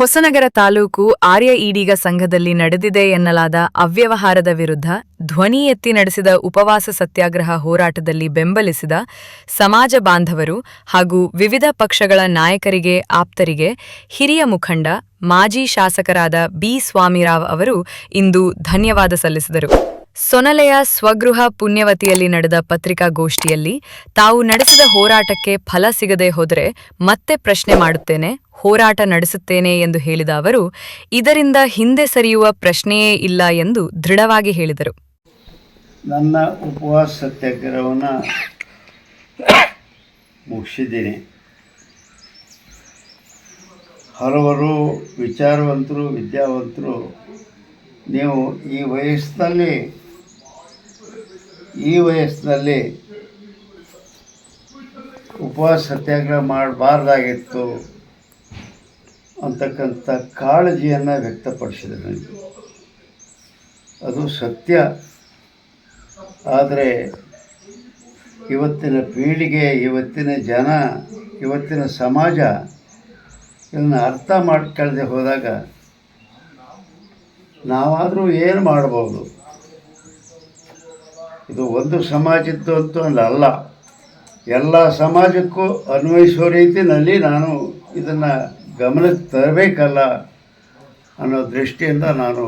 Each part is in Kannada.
ಹೊಸನಗರ ತಾಲೂಕು ಆರ್ಯ ಈಡಿಗ ಸಂಘದಲ್ಲಿ ನಡೆದಿದೆ ಎನ್ನಲಾದ ಅವ್ಯವಹಾರದ ವಿರುದ್ಧ ಧ್ವನಿ ಎತ್ತಿ ನಡೆಸಿದ ಉಪವಾಸ ಸತ್ಯಾಗ್ರಹ ಹೋರಾಟದಲ್ಲಿ ಬೆಂಬಲಿಸಿದ ಸಮಾಜ ಬಾಂಧವರು ಹಾಗೂ ವಿವಿಧ ಪಕ್ಷಗಳ ನಾಯಕರಿಗೆ, ಆಪ್ತರಿಗೆ ಹಿರಿಯ ಮುಖಂಡ, ಮಾಜಿ ಶಾಸಕರಾದ ಬಿ ಸ್ವಾಮಿರಾವ್ ಅವರು ಇಂದು ಧನ್ಯವಾದ ಸಲ್ಲಿಸಿದರು. ಸೊನಲೆಯ ಸ್ವಗೃಹ ಪುಣ್ಯವತಿಯಲ್ಲಿ ನಡೆದ ಪತ್ರಿಕಾಗೋಷ್ಠಿಯಲ್ಲಿ ತಾವು ನಡೆಸಿದ ಹೋರಾಟಕ್ಕೆ ಫಲ ಸಿಗದೆ ಹೋದರೆ ಮತ್ತೆ ಪ್ರಶ್ನೆ ಮಾಡುತ್ತೇನೆ. ಹೋರಾಟ ನಡೆಸುತ್ತೇನೆ ಎಂದು ಹೇಳಿದ ಅವರು, ಇದರಿಂದ ಹಿಂದೆ ಸರಿಯುವ ಪ್ರಶ್ನೆಯೇ ಇಲ್ಲ ಎಂದು ದೃಢವಾಗಿ ಹೇಳಿದರು. ನನ್ನ ಉಪವಾಸ ಸತ್ಯಾಗ್ರಹವನ್ನು ಮುಗಿಸಿದ್ದೀನಿ. ಹಲವರು ವಿಚಾರವಂತರು, ವಿದ್ಯಾವಂತರು, ನೀವು ಈ ವಯಸ್ಸಿನಲ್ಲಿ ಈ ವಯಸ್ಸಿನಲ್ಲಿ ಉಪವಾಸ ಸತ್ಯಾಗ್ರಹ ಮಾಡಬಾರ್ದಾಗಿತ್ತು. ಅಂತಕ್ಕಂಥ ಕಾಳಜಿಯನ್ನು ವ್ಯಕ್ತಪಡಿಸಿದೆ ನನಗೆ. ಅದು ಸತ್ಯ. ಆದರೆ ಇವತ್ತಿನ ಪೀಳಿಗೆ, ಇವತ್ತಿನ ಜನ, ಇವತ್ತಿನ ಸಮಾಜ ಇದನ್ನು ಅರ್ಥ ಮಾಡ್ಕೊಳ್ಳದೆ ಹೋದಾಗ ನಾವಾದರೂ ಏನು ಮಾಡ್ಬೋದು? ಇದು ಒಂದು ಸಮಾಜದ್ದು ಅಂತೂ ಅಲ್ಲ. ಎಲ್ಲ ಸಮಾಜಕ್ಕೂ ಅನ್ವಯಿಸೋ ರೀತಿಯಲ್ಲಿ ನಾನು ಇದನ್ನು ಗಮನಕ್ಕೆ ತರಬೇಕಲ್ಲ ಅನ್ನೋ ದೃಷ್ಟಿಯಿಂದ ನಾನು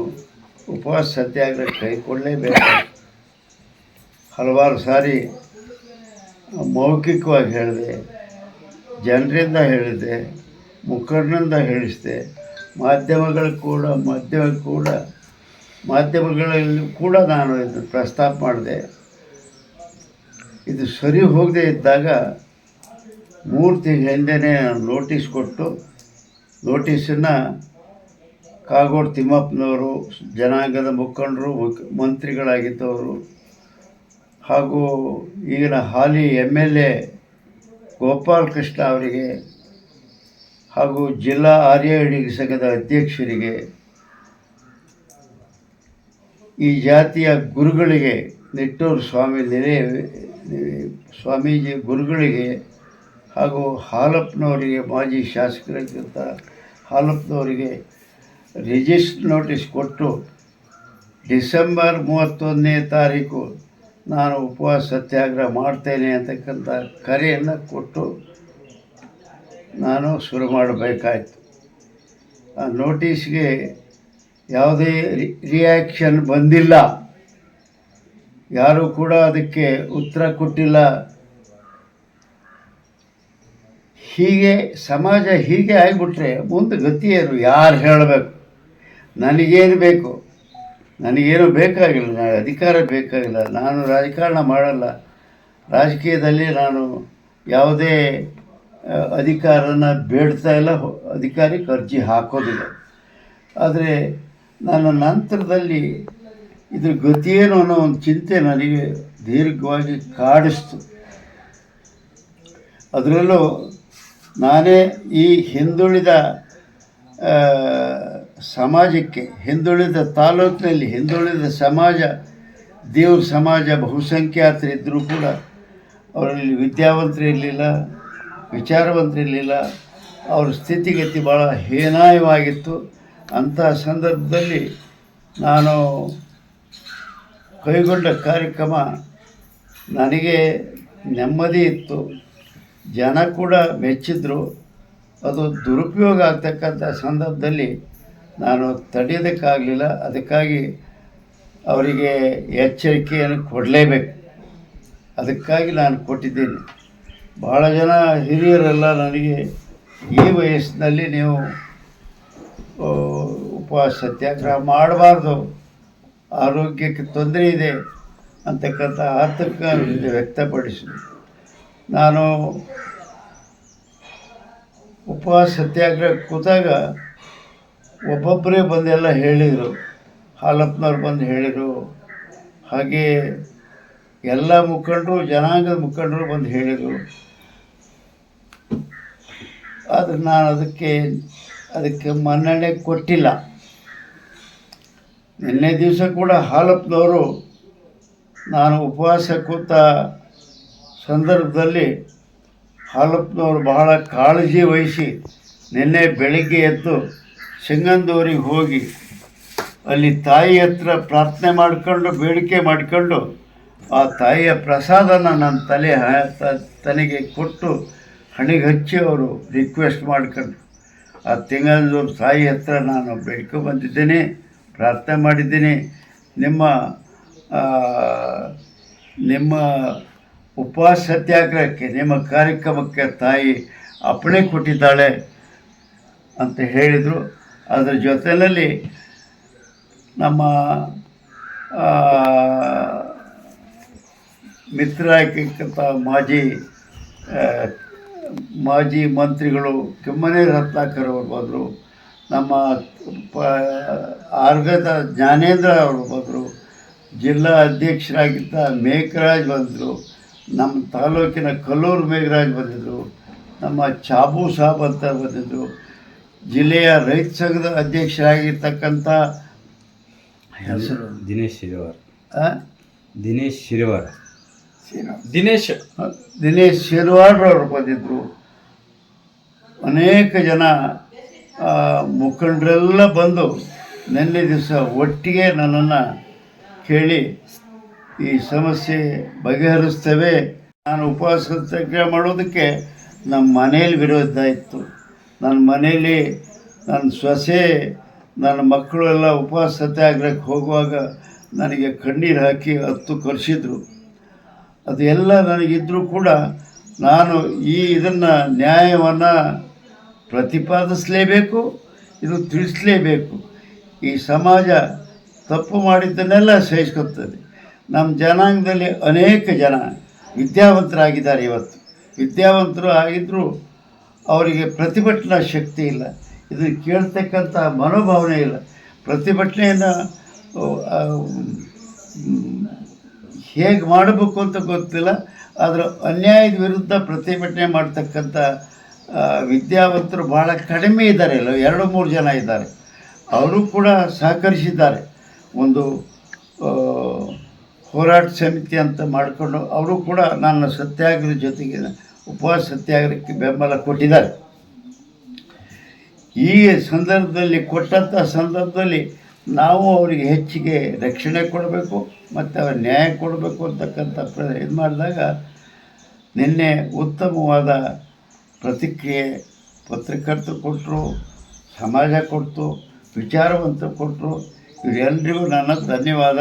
ಉಪವಾಸ ಸತ್ಯಾಗ್ರಹ ಕೈಗೊಳ್ಳಲೇಬೇಕು ಹಲವಾರು ಸಾರಿ ಮೌಖಿಕವಾಗಿ ಹೇಳಿದೆ, ಜನರಿಂದ ಹೇಳಿದೆ, ಮುಖಂಡರಿಂದ ಹೇಳಿಸಿದೆ, ಮಾಧ್ಯಮಗಳು ಕೂಡ ಮಾಧ್ಯಮ ಕೂಡ, ಮಾಧ್ಯಮಗಳಲ್ಲಿ ಕೂಡ ನಾನು ಇದನ್ನು ಪ್ರಸ್ತಾಪ ಮಾಡಿದೆ. ಇದು ಸರಿ ಹೋಗದೇ ಇದ್ದಾಗ ಮೂರು ತಿಂಗಳ ಹಿಂದೆನೇ ನೋಟಿಸ್ ಕೊಟ್ಟು ನೋಟಿಸನ್ನು ಕಾಗೋಡು ತಿಮ್ಮಪ್ಪನವರು, ಜನಾಂಗದ ಮುಖಂಡರು ಮಂತ್ರಿಗಳಾಗಿದ್ದವರು ಹಾಗೂ ಈಗಿನ ಹಾಲಿ ಎಂ ಎಲ್ ಎ ಗೋಪಾಲಕೃಷ್ಣ ಅವರಿಗೆ ಹಾಗೂ ಜಿಲ್ಲಾ ಆರ್ಯ ಅಡಿಗೆ ಸಂಘದ ಅಧ್ಯಕ್ಷರಿಗೆ ಈ ಜಾತಿಯ ಗುರುಗಳಿಗೆ, ನಿಟ್ಟೂರು ಸ್ವಾಮಿ ನೆಲೆ, ಸ್ವಾಮೀಜಿ ಗುರುಗಳಿಗೆ ಹಾಗೂ ಹಾಲಪ್ಪನವರಿಗೆ ಮಾಜಿ ಶಾಸಕರಾಗಿದ್ದ ಹಾಲಪ್ಪನವರಿಗೆ ರಿಜಿಸ್ಟ್ರ್ ನೋಟಿಸ್ ಕೊಟ್ಟು ಡಿಸೆಂಬರ್ ಮೂವತ್ತೊಂದನೇ ತಾರೀಕು ನಾನು ಉಪವಾಸ ಸತ್ಯಾಗ್ರಹ ಮಾಡ್ತೇನೆ ಅಂತಕ್ಕಂಥ ಕರೆಯನ್ನು ಕೊಟ್ಟು ನಾನು ಶುರು ಮಾಡಬೇಕಾಯಿತು. ಆ ನೋಟಿಸ್ಗೆ ಯಾವುದೇ ರಿಯಾಕ್ಷನ್ ಬಂದಿಲ್ಲ. ಯಾರೂ ಕೂಡ ಅದಕ್ಕೆ ಉತ್ತರ ಕೊಟ್ಟಿಲ್ಲ. ಹೀಗೆ ಸಮಾಜ ಹೀಗೆ ಆಗಿಬಿಟ್ರೆ ಮುಂದೆ ಗತಿ ಯಾರು ಹೇಳಬೇಕು? ನನಗೇನು ಬೇಕು? ನನಗೇನು ಬೇಕಾಗಿಲ್ಲ ನನಗೆ ಅಧಿಕಾರ ಬೇಕಾಗಿಲ್ಲ, ನಾನು ರಾಜಕಾರಣ ಮಾಡಲ್ಲ. ರಾಜಕೀಯದಲ್ಲಿ ನಾನು ಯಾವುದೇ ಅಧಿಕಾರನ ಬೇಡ್ತಾ ಇಲ್ಲ ಅಧಿಕಾರಕ್ಕೆ ಅರ್ಜಿ ಹಾಕೋದಿಲ್ಲ. ಆದರೆ ನನ್ನ ನಂತರದಲ್ಲಿ ಇದ್ರ ಗತಿಯೇನು ಅನ್ನೋ ಒಂದು ಚಿಂತೆ ನನಗೆ ದೀರ್ಘವಾಗಿ ಕಾಡಿಸ್ತು. ಅದರಲ್ಲೂ ನಾನೇ ಈ ಹಿಂದುಳಿದ ಸಮಾಜಕ್ಕೆ, ಹಿಂದುಳಿದ ತಾಲೂಕಿನಲ್ಲಿ ಹಿಂದುಳಿದ ಸಮಾಜ, ದೇವ್ರ ಸಮಾಜ ಬಹುಸಂಖ್ಯಾತರಿದ್ದರೂ ಕೂಡ ಅವರಲ್ಲಿ ವಿದ್ಯಾವಂತರು ಇರಲಿಲ್ಲ ವಿಚಾರವಂತರಿರಲಿಲ್ಲ ಅವರ ಸ್ಥಿತಿಗತಿ ಭಾಳ ಹೇನಾಯವಾಗಿತ್ತು. ಅಂಥ ಸಂದರ್ಭದಲ್ಲಿ ನಾನು ಕೈಗೊಂಡ ಕಾರ್ಯಕ್ರಮ ನನಗೆ ನೆಮ್ಮದಿ ಇತ್ತು. ಜನ ಕೂಡ ಮೆಚ್ಚಿದ್ರು. ಅದು ದುರುಪಯೋಗ ಆಗ್ತಕ್ಕಂಥ ಸಂದರ್ಭದಲ್ಲಿ ನಾನು ತಡೆಯೋದಕ್ಕಾಗಲಿಲ್ಲ. ಅದಕ್ಕಾಗಿ ಅವರಿಗೆ ಎಚ್ಚರಿಕೆಯನ್ನು ಕೊಡಲೇಬೇಕು. ಅದಕ್ಕಾಗಿ ನಾನು ಕೊಟ್ಟಿದ್ದೀನಿ. ಭಾಳ ಜನ ಹಿರಿಯರೆಲ್ಲ ನನಗೆ ಈ ವಯಸ್ಸಿನಲ್ಲಿ ನೀವು ಉಪವಾಸ, ಸತ್ಯಾಗ್ರಹ ಮಾಡಬಾರ್ದು. ಆರೋಗ್ಯಕ್ಕೆ ತೊಂದರೆ ಇದೆ ಅಂತಕ್ಕಂಥ ಆತಂಕ ವ್ಯಕ್ತಪಡಿಸಿದ್ರು. ನಾನು ಉಪವಾಸ ಸತ್ಯಾಗ್ರಹ ಕೂತಾಗ ಒಬ್ಬೊಬ್ಬರೇ ಬಂದೆಲ್ಲ ಹೇಳಿದರು. ಹಾಲಪ್ಪನವ್ರು ಬಂದು ಹೇಳಿದರು. ಹಾಗೆ ಎಲ್ಲ ಮುಖಂಡರು, ಜನಾಂಗದ ಮುಖಂಡರು ಬಂದು ಹೇಳಿದರು. ಆದರೆ ನಾನು ಅದಕ್ಕೆ ಅದಕ್ಕೆ ಮನ್ನಣೆ ಕೊಟ್ಟಿಲ್ಲ. ನಿನ್ನೆ ದಿವಸ ಕೂಡ ಹಾಲಪ್ಪನವರು ನಾನು ಉಪವಾಸ ಕೂತ ಸಂದರ್ಭದಲ್ಲಿ ಹಾಲಪ್ಪನವರು ಬಹಳ ಕಾಳಜಿ ವಹಿಸಿ ನಿನ್ನೆ ಬೆಳಗ್ಗೆ ಎದ್ದು ಸಿಂಗಂದೂರಿಗೆ ಹೋಗಿ ಅಲ್ಲಿ ತಾಯಿ ಹತ್ರ ಪ್ರಾರ್ಥನೆ ಮಾಡಿಕೊಂಡು, ಬೇಡಿಕೆ ಮಾಡಿಕೊಂಡು ಆ ತಾಯಿಯ ಪ್ರಸಾದನ ನನ್ನ ತಲೆ ತನಗೆ ಕೊಟ್ಟು ಹಣಿಗೆ ಹಚ್ಚಿ ಅವರು ರಿಕ್ವೆಸ್ಟ್ ಮಾಡ್ಕೊಂಡು ಆ ತಿಂಗಳದೂರು ತಾಯಿ ಹತ್ರ ನಾನು ಬಂದಿದ್ದೇನೆ, ಪ್ರಾರ್ಥನೆ ಮಾಡಿದ್ದೀನಿ. ನಿಮ್ಮ ನಿಮ್ಮ ಉಪವಾಸ ಸತ್ಯಾಗ್ರಹಕ್ಕೆ, ನಿಮ್ಮ ಕಾರ್ಯಕ್ರಮಕ್ಕೆ ತಾಯಿ ಅಪ್ಪಣೆ ಕೊಟ್ಟಿದ್ದಾಳೆ ಅಂತ ಹೇಳಿದರು. ಅದರ ಜೊತೆಯಲ್ಲಿ ನಮ್ಮ ಮಿತ್ರ ಆಗಿರ್ತಕ್ಕಂಥ ಮಾಜಿ ಮಾಜಿ ಮಂತ್ರಿಗಳು ಕೆಮ್ಮನೆ ರತ್ನಾಕರ್ ಅವರು ಬಂದರು. ನಮ್ಮ, ಪ, ಆರ್ಗದ ಜ್ಞಾನೇಂದ್ರ ಅವರು ಬಂದರು. ಜಿಲ್ಲಾ ಅಧ್ಯಕ್ಷರಾಗಿದ್ದ ಮೇಘರಾಜ್ ಬಂದರು. ನಮ್ಮ ತಾಲೂಕಿನ ಕಲ್ಲೂರು ಮೇಘರಾಜ್ ಬಂದಿದ್ದರು ನಮ್ಮ ಚಾಬು ಸಾಬ್ ಅಂತ ಬಂದಿದ್ದರು ಜಿಲ್ಲೆಯ ರೈತ ಸಂಘದ ಅಧ್ಯಕ್ಷರಾಗಿರ್ತಕ್ಕಂಥ ಹೆಸರು ದಿನೇಶ್ ಶಿರವಾರ್ ಆ? ದಿನೇಶ್ ಶಿರವಾರ್ ದಿನೇಶ್. ದಿನೇಶ್ ಶಿರ್ವಾಡ್ರವರು ಬಂದಿದ್ದರು ಅನೇಕ ಜನ ಆ, ಮುಖಂಡರೆಲ್ಲ ಬಂದು ನಿನ್ನೆ ದಿವಸ ಒಟ್ಟಿಗೆ ನನ್ನನ್ನು ಕೇಳಿ ಈ ಸಮಸ್ಯೆ ಬಗೆಹರಿಸ್ತೇವೆ. ನಾನು ಉಪವಾಸ ಸತ್ಯಾಗ್ರಹ ಮಾಡೋದಕ್ಕೆ ನಮ್ಮ ಮನೇಲಿ ವಿರೋಧ ಇತ್ತು. ನನ್ನ ಮನೆಯಲ್ಲಿ ನನ್ನ ಸೊಸೆ ನನ್ನ ಮಕ್ಕಳು ಎಲ್ಲ ಉಪವಾಸ ಸತ್ಯಾಗ್ರಹಕ್ಕೆ ಹೋಗುವಾಗ ನನಗೆ ಕಣ್ಣೀರು ಹಾಕಿ ಹತ್ತು ಕರೆಸಿದ್ರು. ಅದೆಲ್ಲ ನನಗಿದ್ದರೂ ಕೂಡ ನಾನು ಈ ಇದನ್ನು ನ್ಯಾಯವನ್ನು ಪ್ರತಿಪಾದಿಸಲೇಬೇಕು, ಇದು ತಿಳಿಸಲೇಬೇಕು. ಈ ಸಮಾಜ ತಪ್ಪು ಮಾಡಿದ್ದನ್ನೆಲ್ಲ ಸಹಿಸ್ಕೊತದೆ. ನಮ್ಮ ಜನಾಂಗದಲ್ಲಿ ಅನೇಕ ಜನ ವಿದ್ಯಾವಂತರಾಗಿದ್ದಾರೆ ಇವತ್ತು. ವಿದ್ಯಾವಂತರು ಆಗಿದ್ದರೂ ಅವರಿಗೆ ಪ್ರತಿಭಟನಾ ಶಕ್ತಿ ಇಲ್ಲ. ಇದು ಕೇಳ್ತಕ್ಕಂಥ ಮನೋಭಾವನೆ ಇಲ್ಲ. ಪ್ರತಿಭಟನೆಯನ್ನು ಹೇಗೆ ಮಾಡಬೇಕು ಅಂತ ಗೊತ್ತಿಲ್ಲ. ಆದರೆ ಅನ್ಯಾಯದ ವಿರುದ್ಧ ಪ್ರತಿಭಟನೆ ಮಾಡ್ತಕ್ಕಂಥ ವಿದ್ಯಾವಂತರು ಭಾಳ ಕಡಿಮೆ ಇದ್ದಾರೆ ಅಲ್ಲ, ಎರಡು ಮೂರು ಜನ ಇದ್ದಾರೆ. ಅವರು ಕೂಡ ಸಹಕರಿಸಿದ್ದಾರೆ. ಒಂದು ಹೋರಾಟ ಸಮಿತಿ ಅಂತ ಮಾಡಿಕೊಂಡು ಅವರು ಕೂಡ ನನ್ನ ಸತ್ಯಾಗ್ರಹ ಜೊತೆಗೆ ಉಪವಾಸ ಸತ್ಯಾಗ್ರಹಕ್ಕೆ ಬೆಂಬಲ ಕೊಟ್ಟಿದ್ದಾರೆ. ಈ ಸಂದರ್ಭದಲ್ಲಿ ಕೊಟ್ಟಂಥ ಸಂದರ್ಭದಲ್ಲಿ ನಾವು ಅವರಿಗೆ ಹೆಚ್ಚಿಗೆ ರಕ್ಷಣೆ ಕೊಡಬೇಕು ಮತ್ತು ಅವ್ರ ನ್ಯಾಯ ಕೊಡಬೇಕು ಅಂತಕ್ಕಂಥ ಪ್ರ, ಇದು ಮಾಡಿದಾಗ ನಿನ್ನೆ ಉತ್ತಮವಾದ ಪ್ರತಿಕ್ರಿಯೆ ಪತ್ರಕರ್ತರು ಕೊಟ್ಟರು, ಸಮಾಜ ಕೊಡ್ತು ವಿಚಾರವಂತರು ಕೊಟ್ಟರು. ಇವರೆಲ್ಲರಿಗೂ ನನ್ನ ಧನ್ಯವಾದ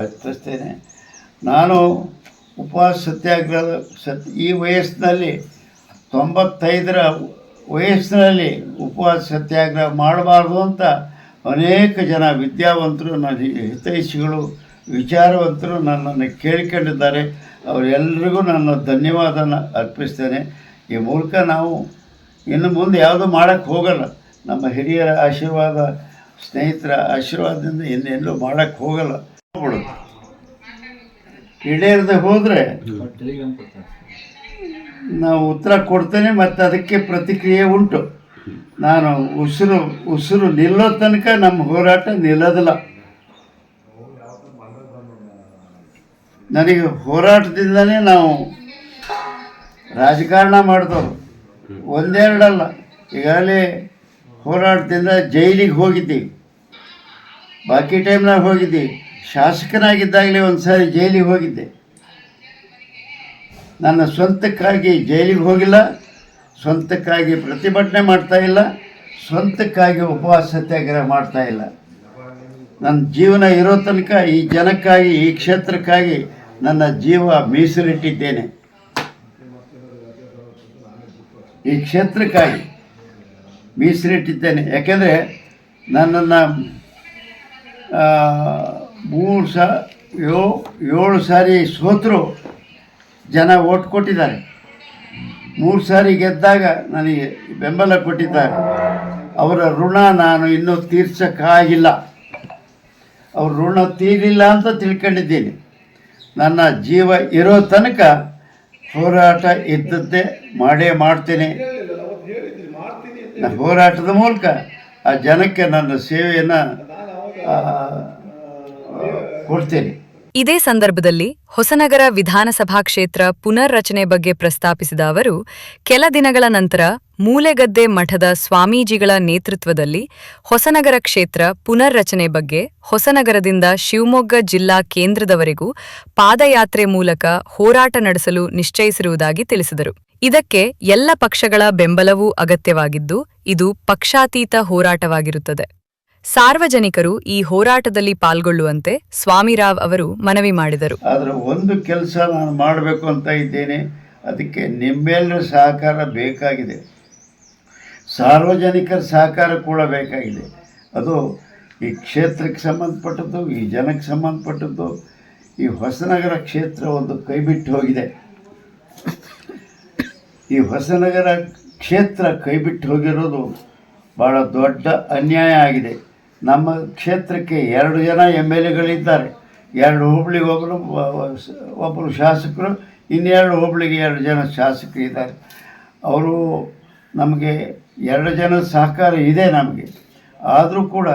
ಅರ್ಪಿಸ್ತೇನೆ ನಾನು ಉಪವಾಸ ಸತ್ಯಾಗ್ರಹದ ಸತ್, ಈ ವಯಸ್ಸಿನಲ್ಲಿ ತೊಂಬತ್ತೈದರ ವಯಸ್ಸಿನಲ್ಲಿ ಉಪವಾಸ ಸತ್ಯಾಗ್ರಹ ಮಾಡಬಾರ್ದು ಅಂತ ಅನೇಕ ಜನ ವಿದ್ಯಾವಂತರು ನನ್ನ ಹಿತೈಷಿಗಳು, ವಿಚಾರವಂತರು ನನ್ನನ್ನು ಕೇಳಿಕೊಂಡಿದ್ದಾರೆ. ಅವರೆಲ್ಲರಿಗೂ ನನ್ನ ಧನ್ಯವಾದನ ಅರ್ಪಿಸ್ತೇನೆ. ಈ ಮೂಲಕ ನಾವು ಇನ್ನು ಮುಂದೆ ಯಾವುದೂ ಮಾಡೋಕ್ಕೆ ಹೋಗಲ್ಲ. ನಮ್ಮ ಹಿರಿಯರ ಆಶೀರ್ವಾದ, ಸ್ನೇಹಿತರ ಆಶೀರ್ವಾದದಿಂದ ಇನ್ನೆಲ್ಲೂ ಮಾಡೋಕ್ಕೆ ಹೋಗಲ್ಲ. ಈಡೇರದೆ ಹೋದರೆ ನಾವು ಉತ್ತರ ಕೊಡ್ತೇನೆ ಮತ್ತು ಅದಕ್ಕೆ ಪ್ರತಿಕ್ರಿಯೆ ಉಂಟು. ನಾನು ಉಸಿರು ಉಸಿರು ನಿಲ್ಲೋ ತನಕ ನಮ್ಮ ಹೋರಾಟ ನಿಲ್ಲೋದಿಲ್ಲ. ನನಗೆ ಹೋರಾಟದಿಂದನೇ ನಾವು ರಾಜಕಾರಣ ಮಾಡಿದವರು. ಒಂದೆರಡಲ್ಲ ಈಗಾಗಲೇ ಹೋರಾಟದಿಂದ ಜೈಲಿಗೆ ಹೋಗಿದ್ದೀವಿ. ಬಾಕಿ ಟೈಮ್ನಾಗ ಹೋಗಿದ್ದೀವಿ. ಶಾಸಕನಾಗಿದ್ದಾಗಲೇ ಒಂದು ಸಾರಿ ಜೈಲಿಗೆ ಹೋಗಿದ್ದೆ. ನನ್ನ ಸ್ವಂತಕ್ಕಾಗಿ ಜೈಲಿಗೆ ಹೋಗಿಲ್ಲ, ಸ್ವಂತಕ್ಕಾಗಿ ಪ್ರತಿಭಟನೆ ಮಾಡ್ತಾ ಇಲ್ಲ, ಸ್ವಂತಕ್ಕಾಗಿ ಉಪವಾಸ ಸತ್ಯಾಗ್ರಹ ಮಾಡ್ತಾ ಇಲ್ಲ. ನನ್ನ ಜೀವನ ಇರೋ ತನಕ ಈ ಜನಕ್ಕಾಗಿ, ಈ ಕ್ಷೇತ್ರಕ್ಕಾಗಿ ನನ್ನ ಜೀವ ಮೀಸಲಿಟ್ಟಿದ್ದೇನೆ. ಈ ಕ್ಷೇತ್ರಕ್ಕಾಗಿ ಮೀಸಲಿಟ್ಟಿದ್ದೇನೆ. ಯಾಕೆಂದರೆ ನನ್ನನ್ನು ಮೂರು ಸಾ, ಯೋ, ಏಳು ಸಾರಿ ಸೋತರು ಜನ ಓಟ್ ಕೊಟ್ಟಿದ್ದಾರೆ. ಮೂರು ಸಾರಿ ಗೆದ್ದಾಗ ನನಗೆ ಬೆಂಬಲ ಕೊಟ್ಟಿದ್ದಾರೆ. ಅವರ ಋಣ ನಾನು ಇನ್ನೂ ತೀರ್ಸೋಕ್ಕಾಗಿಲ್ಲ. ಅವ್ರ ಋಣ ತೀರಿಲ್ಲ ಅಂತ ತಿಳ್ಕೊಂಡಿದ್ದೀನಿ. ನನ್ನ ಜೀವ ಇರೋ ತನಕ ಹೋರಾಟ ಇದ್ದದ್ದೇ ಮಾಡೇ ಮಾಡ್ತೇನೆ. ಹೋರಾಟದ ಮೂಲಕ ಆ ಜನಕ್ಕೆ ನನ್ನ ಸೇವೆಯನ್ನು ಕೊಡ್ತೇನೆ. ಇದೇ ಸಂದರ್ಭದಲ್ಲಿ ಹೊಸನಗರ ವಿಧಾನಸಭಾ ಕ್ಷೇತ್ರ ಪುನರ್ ರಚನೆ ಬಗ್ಗೆ ಪ್ರಸ್ತಾಪಿಸಿದ ಅವರು, ಕೆಲ ದಿನಗಳ ನಂತರ ಮೂಲೆಗದ್ದೆ ಮಠದ ಸ್ವಾಮೀಜಿಗಳ ನೇತೃತ್ವದಲ್ಲಿ ಹೊಸನಗರ ಕ್ಷೇತ್ರ ಪುನರ್ರಚನೆ ಬಗ್ಗೆ ಹೊಸನಗರದಿಂದ ಶಿವಮೊಗ್ಗ ಜಿಲ್ಲಾ ಕೇಂದ್ರದವರೆಗೂ ಪಾದಯಾತ್ರೆ ಮೂಲಕ ಹೋರಾಟ ನಡೆಸಲು ನಿಶ್ಚಯಿಸಿರುವುದಾಗಿ ತಿಳಿಸಿದರು. ಇದಕ್ಕೆ ಎಲ್ಲ ಪಕ್ಷಗಳ ಬೆಂಬಲವೂ ಅಗತ್ಯವಾಗಿದ್ದು, ಇದು ಪಕ್ಷಾತೀತ ಹೋರಾಟವಾಗಿರುತ್ತದೆ. ಸಾರ್ವಜನಿಕರು ಈ ಹೋರಾಟದಲ್ಲಿ ಪಾಲ್ಗೊಳ್ಳುವಂತೆ ಸ್ವಾಮಿರಾವ್ ಅವರು ಮನವಿ ಮಾಡಿದರು. ಆದರೆ ಒಂದು ಕೆಲಸ ನಾನು ಮಾಡಬೇಕು ಅಂತ ಇದ್ದೇನೆ, ಅದಕ್ಕೆ ನಿಮ್ಮೆಲ್ಲರ ಸಹಕಾರ ಬೇಕಾಗಿದೆ. ಸಾರ್ವಜನಿಕರ ಸಹಕಾರ ಕೂಡ ಬೇಕಾಗಿದೆ. ಅದು ಈ ಕ್ಷೇತ್ರಕ್ಕೆ ಸಂಬಂಧಪಟ್ಟದ್ದು, ಈ ಜನಕ್ಕೆ ಸಂಬಂಧಪಟ್ಟದ್ದು, ಈ ಹೊಸನಗರ ಕ್ಷೇತ್ರ ಒಂದು ಕೈಬಿಟ್ಟು ಹೋಗಿದೆ. ಈ ಹೊಸನಗರ ಕ್ಷೇತ್ರ ಕೈಬಿಟ್ಟು ಹೋಗಿರೋದು ಭಾಳ ದೊಡ್ಡ ಅನ್ಯಾಯ ಆಗಿದೆ. ನಮ್ಮ ಕ್ಷೇತ್ರಕ್ಕೆ ಎರಡು ಜನ ಎಂ ಎಲ್ ಎಗಳಿದ್ದಾರೆ. ಎರಡು ಹೋಬಳಿಗೆ ಒಬ್ಬರು ಒಬ್ಬರು ಶಾಸಕರು, ಇನ್ನೆರಡು ಹೋಬಳಿಗೆ ಎರಡು ಜನ ಶಾಸಕರು ಇದ್ದಾರೆ. ಅವರು ನಮಗೆ ಎರಡು ಜನ ಸಹಕಾರ ಇದೆ ನಮಗೆ. ಆದರೂ ಕೂಡ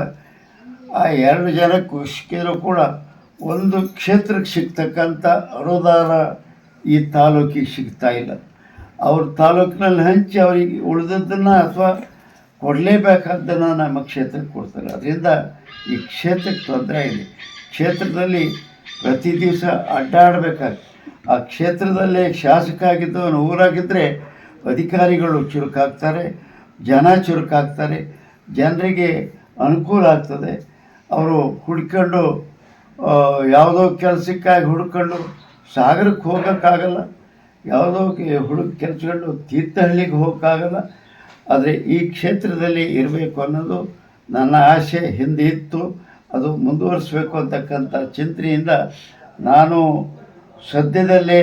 ಆ ಎರಡು ಜನ ಸಿಕ್ಕಿದ್ರು ಕೂಡ ಒಂದು ಕ್ಷೇತ್ರಕ್ಕೆ ಸಿಗ್ತಕ್ಕಂಥ ಅನುದಾನ ಈ ತಾಲೂಕಿಗೆ ಸಿಗ್ತಾ ಇಲ್ಲ. ಅವ್ರ ತಾಲೂಕಿನಲ್ಲಿ ಹಂಚಿ ಅವರಿಗೆ ಉಳಿದದ್ದನ್ನು ಅಥವಾ ಕೊಡಲೇಬೇಕಾದ್ದನ್ನು ನಮ್ಮ ಕ್ಷೇತ್ರಕ್ಕೆ ಕೊಡ್ತಾರೆ. ಅದರಿಂದ ಈ ಕ್ಷೇತ್ರಕ್ಕೆ ತೊಂದರೆ ಇದೆ. ಕ್ಷೇತ್ರದಲ್ಲಿ ಪ್ರತಿ ದಿವಸ ಅಡ್ಡಾಡಬೇಕಾಗ್ತದೆ. ಆ ಕ್ಷೇತ್ರದಲ್ಲೇ ಶಾಸಕ ಆಗಿದ್ದವನು ಊರಾಗಿದ್ದರೆ ಅಧಿಕಾರಿಗಳು ಚುರುಕಾಗ್ತಾರೆ, ಜನ ಚುರುಕಾಗ್ತಾರೆ, ಜನರಿಗೆ ಅನುಕೂಲ ಆಗ್ತದೆ. ಅವರು ಹುಡ್ಕೊಂಡು ಯಾವುದೋ ಕೆಲಸಕ್ಕಾಗಿ ಹುಡ್ಕೊಂಡು ಸಾಗರಕ್ಕೆ ಹೋಗೋಕ್ಕಾಗಲ್ಲ, ಯಾವುದೋ ಹುಡುಕ್ ಕೆಲಸಗಂಡು ತೀರ್ಥಹಳ್ಳಿಗೆ ಹೋಗೋಕ್ಕಾಗಲ್ಲ ಆದರೆ ಈ ಕ್ಷೇತ್ರದಲ್ಲಿ ಇರಬೇಕು ಅನ್ನೋದು ನನ್ನ ಆಸೆ, ಹಿಂದೆ ಇತ್ತು. ಅದು ಮುಂದುವರಿಸಬೇಕು ಅಂತಕ್ಕಂಥ ಚಿಂತನೆಯಿಂದ ನಾನು ಸದ್ಯದಲ್ಲೇ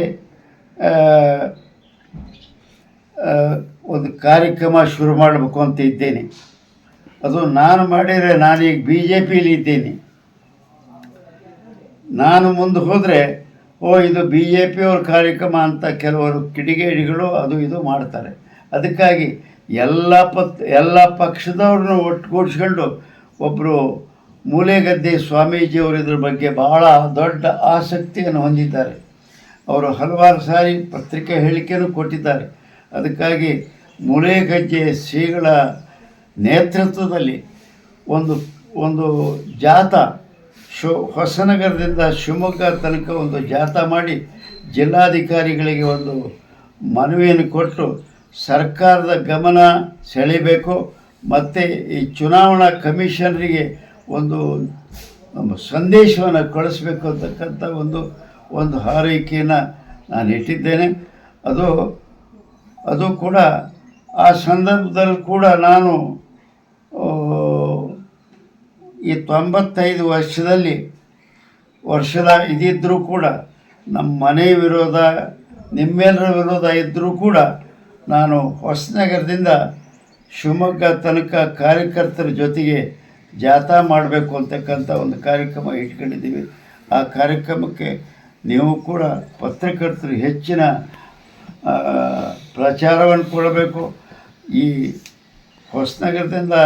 ಒಂದು ಕಾರ್ಯಕ್ರಮ ಶುರು ಮಾಡಬೇಕು ಅಂತ ಇದ್ದೇನೆ. ಅದು ನಾನು ಮಾಡಿದರೆ ನಾನೀಗ ಬಿ ಜೆ ಪಿಲಿ ಇದ್ದೇನೆ. ನಾನು ಮುಂದೆ ಹೋದರೆ, ಓ, ಇದು ಬಿ ಜೆ ಪಿಯವ್ರ ಕಾರ್ಯಕ್ರಮ ಅಂತ ಕೆಲವರು ಕಿಡಿಗೇಡಿಗಳು ಅದು ಇದು ಮಾಡ್ತಾರೆ. ಅದಕ್ಕಾಗಿ ಎಲ್ಲ ಪತ್, ಎಲ್ಲ ಪಕ್ಷದವ್ರನ್ನ ಒಟ್ಟುಗೂಡಿಸ್ಕೊಂಡು ಒಬ್ಬರು ಮೂಲೆಗದ್ದೆ ಸ್ವಾಮೀಜಿಯವರು ಇದ್ರ ಬಗ್ಗೆ ಬಹಳ ದೊಡ್ಡ ಆಸಕ್ತಿಯನ್ನು ಹೊಂದಿದ್ದಾರೆ. ಅವರು ಹಲವಾರು ಸಾರಿ ಪತ್ರಿಕೆ ಹೇಳಿಕೆಯನ್ನು ಕೊಟ್ಟಿದ್ದಾರೆ. ಅದಕ್ಕಾಗಿ ಮೂಲೆಗಜ್ಜೆ ಶ್ರೀಗಳ ನೇತೃತ್ವದಲ್ಲಿ ಒಂದು ಒಂದು ಜಾಥಾ ಶೋ, ಹೊಸನಗರದಿಂದ ಶಿವಮೊಗ್ಗ ತನಕ ಒಂದು ಜಾಥಾ ಮಾಡಿ ಜಿಲ್ಲಾಧಿಕಾರಿಗಳಿಗೆ ಒಂದು ಮನವಿಯನ್ನು ಕೊಟ್ಟು ಸರ್ಕಾರದ ಗಮನ ಸೆಳೆಯಬೇಕು ಮತ್ತು ಈ ಚುನಾವಣಾ ಕಮಿಷನರಿಗೆ ಒಂದು ಸಂದೇಶವನ್ನು ಕಳಿಸ್ಬೇಕು ಅಂತಕ್ಕಂಥ ಒಂದು ಒಂದು ಹಾರೈಕೆಯನ್ನು ನಾನು ಇಟ್ಟಿದ್ದೇನೆ. ಅದು ಅದು ಕೂಡ ಆ ಸಂದರ್ಭದಲ್ಲಿ ಕೂಡ ನಾನು ಈ ತೊಂಬತ್ತೈದು ವರ್ಷದಲ್ಲಿ ವರ್ಷದ ಇದಿದ್ದರೂ ಕೂಡ ನಮ್ಮ ಮನೆ ವಿರೋಧ ನಿಮ್ಮೆಲ್ಲರ ವಿರೋಧ ಇದ್ದರೂ ಕೂಡ ನಾನು ಹೊಸನಗರದಿಂದ ಶಿವಮೊಗ್ಗ ತನಕ ಕಾರ್ಯಕರ್ತರ ಜೊತೆಗೆ ಜಾಥಾ ಮಾಡಬೇಕು ಅಂತಕ್ಕಂಥ ಒಂದು ಕಾರ್ಯಕ್ರಮ ಇಟ್ಕೊಂಡಿದ್ದೀವಿ. ಆ ಕಾರ್ಯಕ್ರಮಕ್ಕೆ ನೀವು ಕೂಡ ಪತ್ರಕರ್ತರು ಹೆಚ್ಚಿನ ಪ್ರಚಾರವನ್ನು ಕೊಡಬೇಕು. ಈ ಹೊಸನಗರದಿಂದ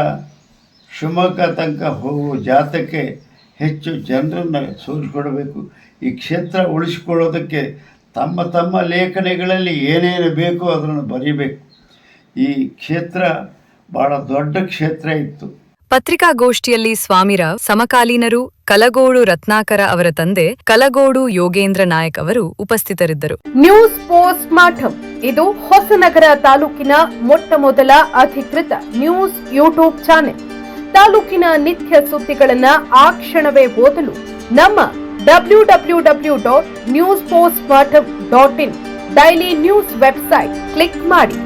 ಶಿವಮೊಗ್ಗ ತನಕ ಹೋಗುವ ಜಾಥಕ್ಕೆ ಹೆಚ್ಚು ಜನರನ್ನು ಸೋಲಿಸಿಕೊಡಬೇಕು. ಈ ಕ್ಷೇತ್ರ ಉಳಿಸಿಕೊಳ್ಳೋದಕ್ಕೆ ತಮ್ಮ ತಮ್ಮ ಲೇಖನಗಳಲ್ಲಿ ಏನೇನು ಬೇಕೋ ಅದನ್ನು ಬರೀಬೇಕು. ಈ ಕ್ಷೇತ್ರ ಬಹಳ ದೊಡ್ಡ ಕ್ಷೇತ್ರ ಇತ್ತು. ಪತ್ರಿಕಾಗೋಷ್ಠಿಯಲ್ಲಿ ಸ್ವಾಮಿರಾವ್ ಸಮಕಾಲೀನರು ಕಲಗೋಡು ರತ್ನಾಕರ ಅವರ ತಂದೆ ಕಲಗೋಡು ಯೋಗೇಂದ್ರ ನಾಯಕ್ ಅವರು ಉಪಸ್ಥಿತರಿದ್ದರು. ನ್ಯೂಸ್ ಪೋಸ್ಟ್ ಮಾಠಂ ಇದು ಹೊಸನಗರ ತಾಲೂಕಿನ ಮೊಟ್ಟ ಮೊದಲ ಅಧಿಕೃತ ನ್ಯೂಸ್ ಯೂಟ್ಯೂಬ್ ಚಾನೆಲ್. ತಾಲೂಕಿನ ನಿತ್ಯ ಸುದ್ದಿಗಳನ್ನ ಆ ಕ್ಷಣವೇ ಓದಲು ನಮ್ಮ W W W dot news post ಮಾಠಂ dot in daily news website click ಮಾಡಿ.